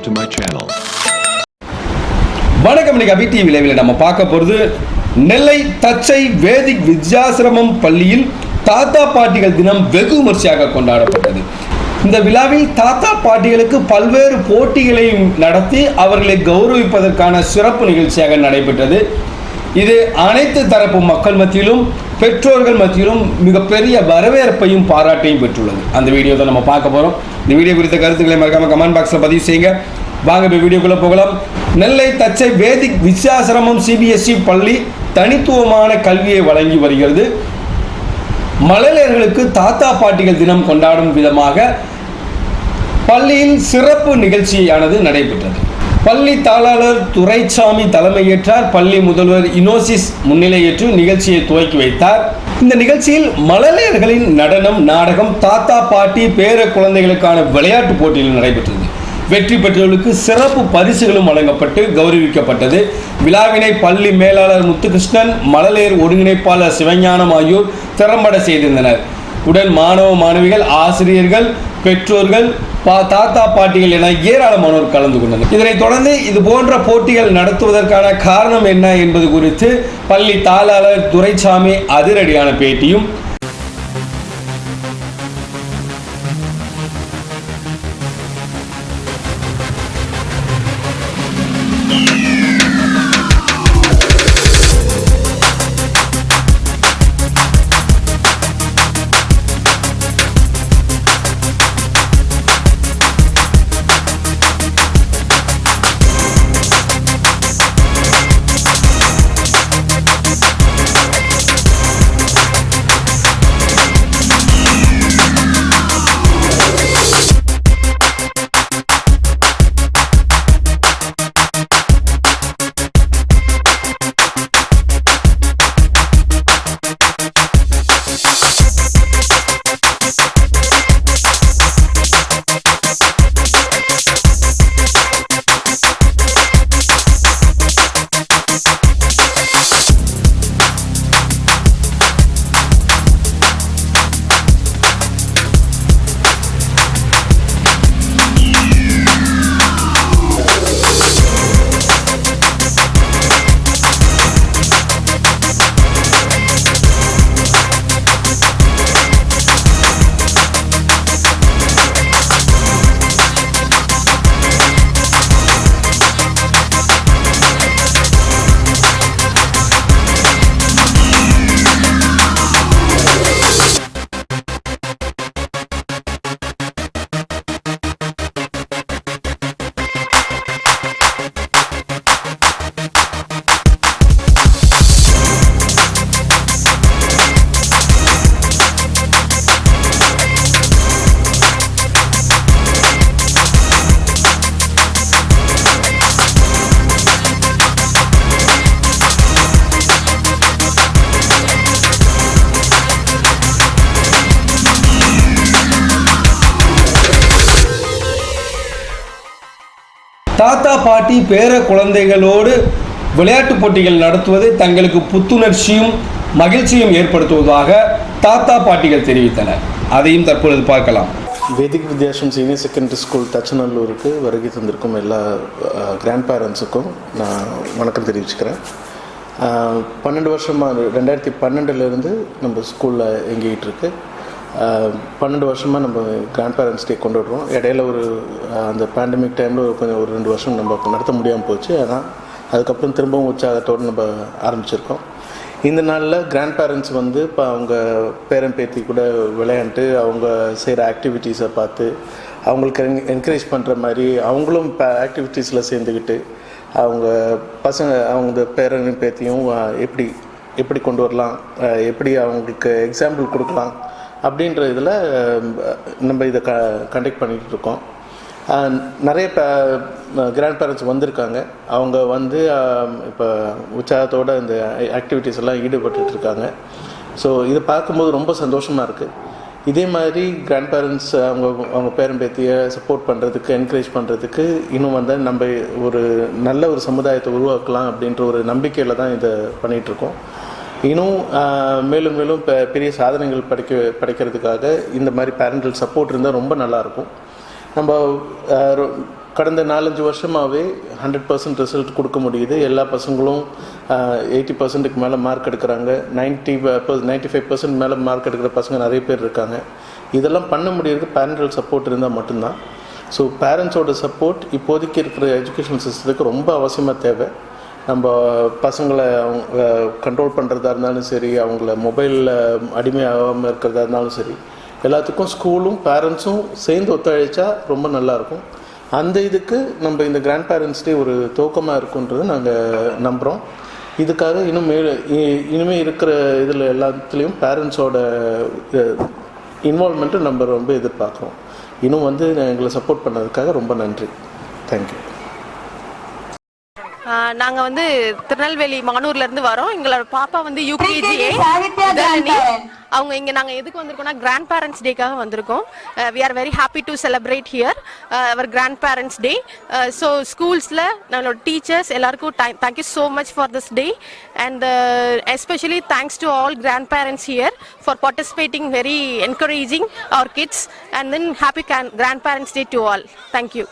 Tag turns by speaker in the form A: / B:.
A: subscribe to my channel.
B: வணக்கம் இன்னைக்கு அபி TV விளைவில் நம்ம பார்க்க போகிறது நெல்லை தச்சை வேதிக் வித்யாசிரமம் பள்ளியில் தாத்தா பாட்டிகள் தினம் வெகு விமர்சையாக கொண்டாடப்பட்டது இந்த விழாவில் தாத்தா பாட்டிகளுக்கு பல்வேறு போட்டிகளையும் நடத்தி அவர்களை கௌரவிப்பதற்கான சிறப்பு நிகழ்ச்சியாக நடைபெற்றது இது அனைத்து தரப்பு மக்கள் மத்தியிலும் பெற்றோர்கள் மத்தியிலும் மிகப்பெரிய வரவேற்பையும் பாராட்டையும் பெற்றுள்ளது. அந்த வீடியோ தான் நம்ம பார்க்க போகிறோம் இந்த வீடியோ குறித்த கருத்துக்களை மறக்காமல் கமெண்ட் பாக்ஸில் பதிவு செய்யுங்க. வாங்க இப்போ வீடியோக்குள்ளே போகலாம். நெல்லை தச்சை வேதிக் வித்யாசிரமம் சிபிஎஸ்இ பள்ளி தனித்துவமான கல்வியை வழங்கி வருகிறது. மழலையர்களுக்கு தாத்தா பாட்டிகள் தினம் கொண்டாடும் விதமாக பள்ளியின் சிறப்பு நிகழ்ச்சியானது நடைபெற்றது. பள்ளி தாளாளர் துரைசாமி தலைமையேற்றார் பள்ளி முதல்வர் இனோசிஸ் முன்னிலையேற்று நிகழ்ச்சியை துவக்கி வைத்தார். இந்த நிகழ்ச்சியில் மழலையர்களின் நடனம் நாடகம் தாத்தா பாட்டி பேர குழந்தைகளுக்கான விளையாட்டு போட்டிகள் நடைபெற்றது. வெற்றி பெற்றவர்களுக்கு சிறப்பு பரிசுகளும் வழங்கப்பட்டு கௌரவிக்கப்பட்டது. விழாவினை பள்ளி மேலாளர் முத்துகிருஷ்ணன் மழலையர் ஒருங்கிணைப்பாளர் சிவஞானம் ஆகியோர் திறம்பட செய்திருந்தனர். உடன் மாணவ மாணவிகள் ஆசிரியர்கள் பெற்றோர்கள் பா தாத்தா பாட்டிகள் என ஏராளமானோர் கலந்து கொண்டனர். இதனைத் தொடர்ந்து இது போன்ற போட்டிகள் நடத்துவதற்கான காரணம் என்ன என்பது குறித்து பள்ளி தாளாளர் துரைசாமி அதிரடியான பேட்டியும் தாத்தா பாட்டி பேர குழந்தைகளோடு விளையாட்டுப் போட்டிகள் நடத்துவது தங்களுக்கு புத்துணர்ச்சியும் மகிழ்ச்சியும் ஏற்படுத்துவதாக தாத்தா பாட்டிகள் தெரிவித்தனர். அதையும் தற்பொழுது பார்க்கலாம்.
C: வேதிக் வித்யாசம் சீனியர் செகண்டரி ஸ்கூல் தச்சநல்லூருக்கு வருகை தந்திருக்கும் எல்லா கிராண்ட் பேரண்ட்ஸுக்கும் நான் வணக்கம் தெரிவிச்சுக்கிறேன். பன்னெண்டு வருஷமாக ரெண்டாயிரத்தி பன்னெண்டுலேருந்து நம்ம ஸ்கூலில் இயங்கிகிட்டு இருக்குது பன்னெண்டு வருஷமாக நம்ம கிராண்ட் பேரண்ட்ஸ் டே கொண்டாடுறோம் இடையில ஒரு அந்த பேண்டமிக் டைமில் ஒரு கொஞ்சம் ஒரு ரெண்டு வருஷம் நம்ம நடத்த முடியாமல் போச்சு. ஆனால் அதுக்கப்புறம் திரும்பவும் உற்சாகத்தோடு நம்ம ஆரம்பிச்சிருக்கோம். இந்த நாளில் கிராண்ட் பேரண்ட்ஸ் வந்து இப்போ அவங்க பேரன் பேத்தி கூட விளையாண்டு அவங்க செய்கிற ஆக்டிவிட்டீஸை பார்த்து அவங்களுக்கு என்கரேஜ் பண்ணுற மாதிரி அவங்களும் இப்போ ஆக்டிவிட்டீஸில் சேர்ந்துக்கிட்டு அவங்க பசங்க அவங்க பேரனும் பேத்தியும் எப்படி எப்படி கொண்டு வரலாம்? எப்படி அவங்களுக்கு எக்ஸாம்பிள் கொடுக்கலாம்? அப்படின்ற இதில் நம்ம இதை க கண்டக்ட் பண்ணிகிட்டு இருக்கோம். நிறைய நிறைய கிராண்ட் பேரண்ட்ஸ் வந்திருக்காங்க. அவங்க வந்து இப்போ உற்சாகத்தோட இந்த ஆக்டிவிட்டீஸ் எல்லாம் ஈடுபட்டு இருக்காங்க. ஸோ இதை பார்க்கும்போது ரொம்ப சந்தோஷமாக இருக்குது இதே மாதிரி கிராண்ட் பேரண்ட்ஸ் அவங்க அவங்க பேரன் பேத்தியை சப்போர்ட் பண்ணுறதுக்கு என்கரேஜ் பண்ணுறதுக்கு இன்னும் வந்து நம்ம ஒரு நல்ல ஒரு சமுதாயத்தை உருவாக்கலாம் அப்படின்ற ஒரு நம்பிக்கையில் தான் இதை பண்ணிகிட்ருக்கோம் இன்னும் மேலும் மேலும் பெரிய சாதனைகள் படைக்க படைக்கிறதுக்காக இந்த மாதிரி பேரண்டல் சப்போர்ட் இருந்தால் ரொம்ப நல்லாயிருக்கும் நம்ம கடந்த நாலஞ்சு வருஷமாகவே ஹண்ட்ரட் பர்சன்ட் ரிசல்ட் கொடுக்க முடியுது. எல்லா பசங்களும் எயிட்டி பர்சன்ட்டுக்கு மேலே மார்க் எடுக்கிறாங்க. நைன்ட்டி நைன்ட்டி ஃபைவ் பர்சன்ட் மேலே மார்க் எடுக்கிற பசங்க நிறைய பேர் இருக்காங்க. இதெல்லாம் பண்ண முடியறது பேரண்டல் சப்போர்ட் இருந்தால் மட்டும்தான். ஸோ பேரண்ட்ஸோட சப்போர்ட் இப்போதைக்கு இருக்கிற எஜுகேஷன் சிஸ்டத்துக்கு ரொம்ப அவசியமாக தேவை. நம்ம பசங்களை அவங்க கண்ட்ரோல் பண்ணுறதா இருந்தாலும் சரி அவங்கள மொபைலில் அடிமையாகாமல் இருக்கிறதா இருந்தாலும் சரி எல்லாத்துக்கும் ஸ்கூலும் பேரண்ட்ஸும் சேர்ந்து ஒத்துழைச்சா ரொம்ப நல்லாயிருக்கும் அந்த இதுக்கு நம்ம இந்த கிராண்ட் பேரண்ட்ஸ் டே ஒரு துவக்கமாக இருக்குன்றது நாங்கள் நம்புகிறோம் இதுக்காக இன்னும் மே இனிமேல் இனிமே இருக்கிற இதில் எல்லாத்துலேயும் பேரண்ட்ஸோட இன்வால்மெண்ட்டு நம்ம ரொம்ப எதிர்பார்க்குறோம். இன்னும் வந்து எங்களை சப்போர்ட் பண்ணதுக்காக ரொம்ப நன்றி. தேங்க்யூ
A: நாங்கள் வந்து திருநெல்வேலி மானூர்ல இருந்து வரோம். எங்களோட பாப்பா வந்து யூகேஜி அவங்க இங்க நாங்க எதுக்கு வந்திருக்கோம்னா கிராண்ட் பேரண்ட்ஸ் டேக்காக வந்திருக்கோம். We are very happy to celebrate here our grandparents day so ஸ்கூல்ஸில் நம்மளோட டீச்சர்ஸ் எல்லாருக்கும் thank you so much for this day and especially thanks to all grandparents here for participating very encouraging our kids and then happy grandparents day to all thank you